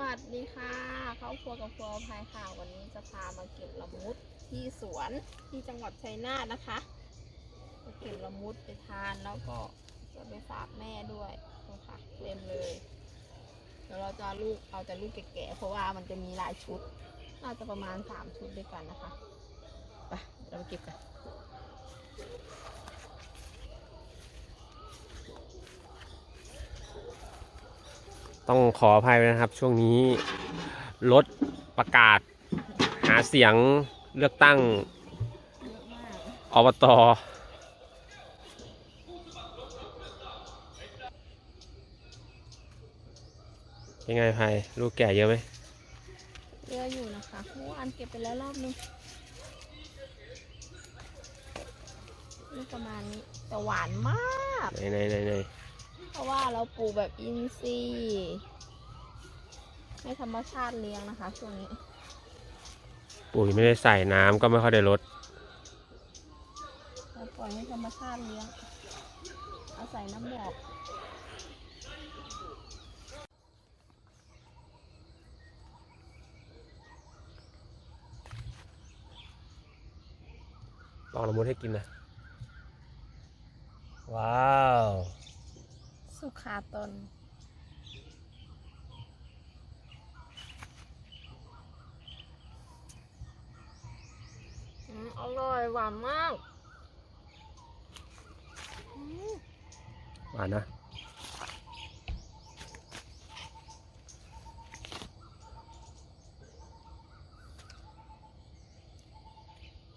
วัสดีค่ะครอบครัวกับครัวพายค่ะ วันนี้จะพามาเก็บละมุดที่สวนที่จังหวัดชัยนาทนะคะมาเก็บละมุดไปทานแล้วก็จะไปฝากแม่ด้วยนะคะเต็มเลยเดี๋ยวเราจะลูกเอาแต่ลูกแก่ๆเพราะว่ามันจะมีหลายชุดน่าจะประมาณสามชุดด้วยกันนะคะไปเราไปเก็บกัน ต้องขออภัยด้วยนะครับ ช่วงนี้รถประกาศ หาเสียงเลือกตั้งเยอะมากอบตยังไงไพลูกแก่เยอะไหมเยอะอยู่นะคะเมื่อวานเก็บไปแล้วรอบนึงนี่ประมาณนี้แต่หวานมาก ไหนไหนไหนไหน เพราะว่าเราปลูกแบบอินทรีย์ให้ธรรมชาติเลี้ยงนะคะ ช่วงนี้ ปุ๋ยไม่ได้ใส่น้ำก็ไม่ค่อยได้ลดเราปล่อยให้ธรรมชาติเลี้ยง อาศัยน้ำหมอกลองละมุดให้กินนะ ว้าว สุขาตนอืมอร่อยหวานมากอืมหวานนะ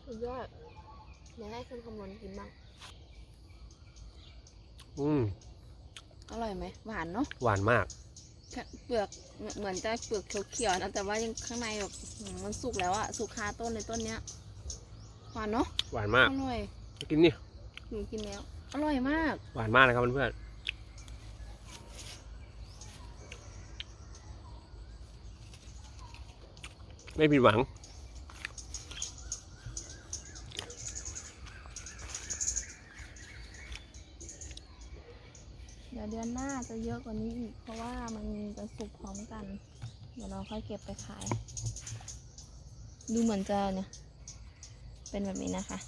สุดยอดเดี๋ยวให้คุณคำนวณกินบ้าง อืม อร่อยไหมหวานเนาะหวานมากแค่เปลือกเหมือนเหมือนจะเปลือกเขียวๆนะแต่ว่ายังข้างในแบบอืมมันสุกแล้วอะสุกคาต้นในต้นเนี้ยหวานเนาะหวานมากอร่อยกินนี่หนูกินแล้วอร่อยมาก หวานมากนะครับเพื่อนๆไม่ผิดหวัง เดี๋ยวเดือนหน้า จะเยอะกว่านี้อีก เพราะว่ามันจะสุกพร้อมกัน เดี๋ยวเราค่อยเก็บไปขาย ดูเหมือนจะเนี่ย เป็นแบบนี้นะคะ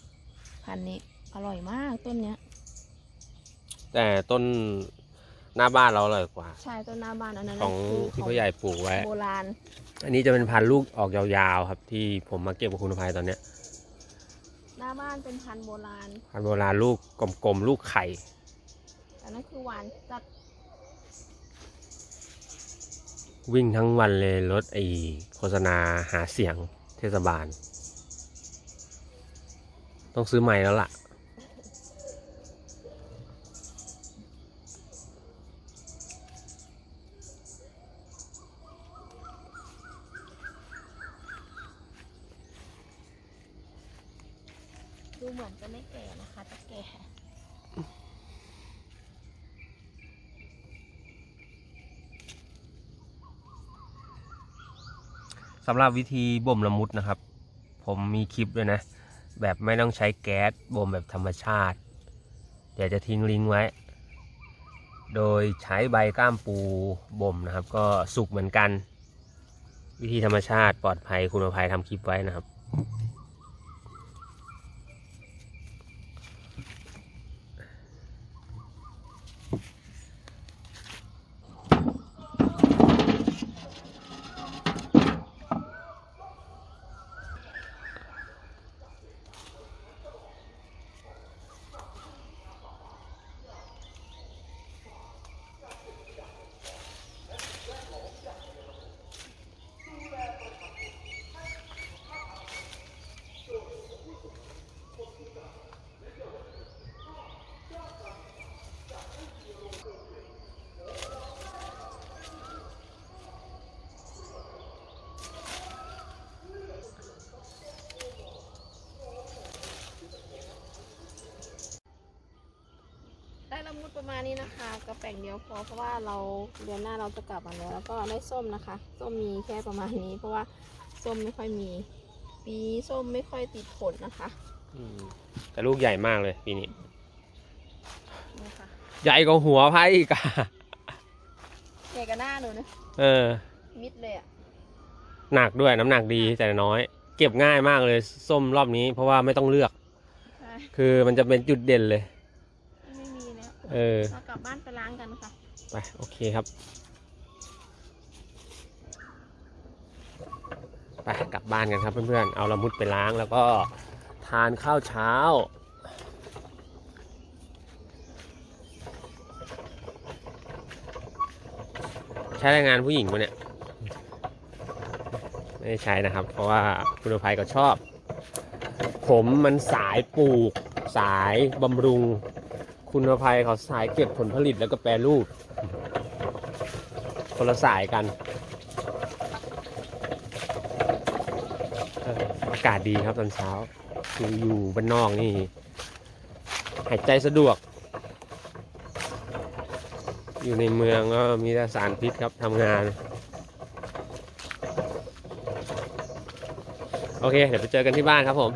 พันธุ์นี้อร่อยมากต้นเนี้ย แต่ต้นหน้าบ้านเราอร่อยกว่า ใช่ต้นหน้าบ้านอันนั้นของคือที่พ่อใหญ่ปลูกไว้ โบราณ อันนี้จะเป็นพันธุ์ลูกออกยาวๆครับ ที่ผมมาเก็บกับคุณภัยตอนเนี้ย หน้าบ้านเป็นพันธุ์โบราณ พันธุ์โบราณลูกกลมๆลูกไข่อันนั้นคือหวานจัด วิ่งทั้งวันเลยรถไอโฆษณาหาเสียงเทศบาล ต้องซื้อใหม่แล้วล่ะ ดูเหมือนจะไม่แก่นะคะแต่แก่ สำหรับวิธีบ่มละมุดนะครับ ผมมีคลิปด้วยนะ แบบไม่ต้องใช้แก๊สบ่มแบบธรรมชาติ เดี๋ยวจะทิ้งลิงก์ไว้ โดยใช้ใบก้ามปูบ่มนะครับ ก็สุกเหมือนกัน วิธีธรรมชาติปลอดภัยคุณภัยทำคลิปไว้นะครับ มุดประมาณนี้นะคะกระแป่งเดียวพอเพราะว่าเราเดือนหน้าเราจะกลับมาแล้วแล้วก็ได้ส้มนะคะส้มมีแค่ประมาณนี้ เพราะว่าส้มไม่ค่อยมี ปีนี้ส้มไม่ค่อยติดผลนะคะอืมแต่ลูกใหญ่มากเลยปีนี้ นี่ค่ะใหญ่กว่าหัวไพ่อีกอะใหญ่กับหน้าหนูนะเออ มิดเลยอะหนักด้วยน้ำหนักดีแต่น้อย เก็บง่ายมากเลย ส้มรอบนี้ เพราะว่าไม่ต้องเลือก ใช่คือมันจะเป็นจุดเด่นเลยไม่มีแล้ว เออเรากลับบ้านไปล้างกันค่ะไปโอเคครับไปกลับบ้านกันครับเพื่อนๆ เอาละมุดไปล้างแล้วก็ทานข้าวเช้า ใช้แรงงานผู้หญิงมาเนี่ย ไม่ได้ใช้นะครับ เพราะว่าคุณภัยก็ชอบ ผมมันสายปลูกสายบำรุง คุณภัยเขาสายเก็บผลผลิตแล้วก็แปรรูป คนละสายกันเอ่ออากาศดีครับตอนเช้าคืออยู่บ้านนอกนี่ หายใจสะดวก อยู่ในเมืองก็มีแต่สารพิษครับทำงาน โอเค เดี๋ยวไปเจอกันที่บ้านครับผม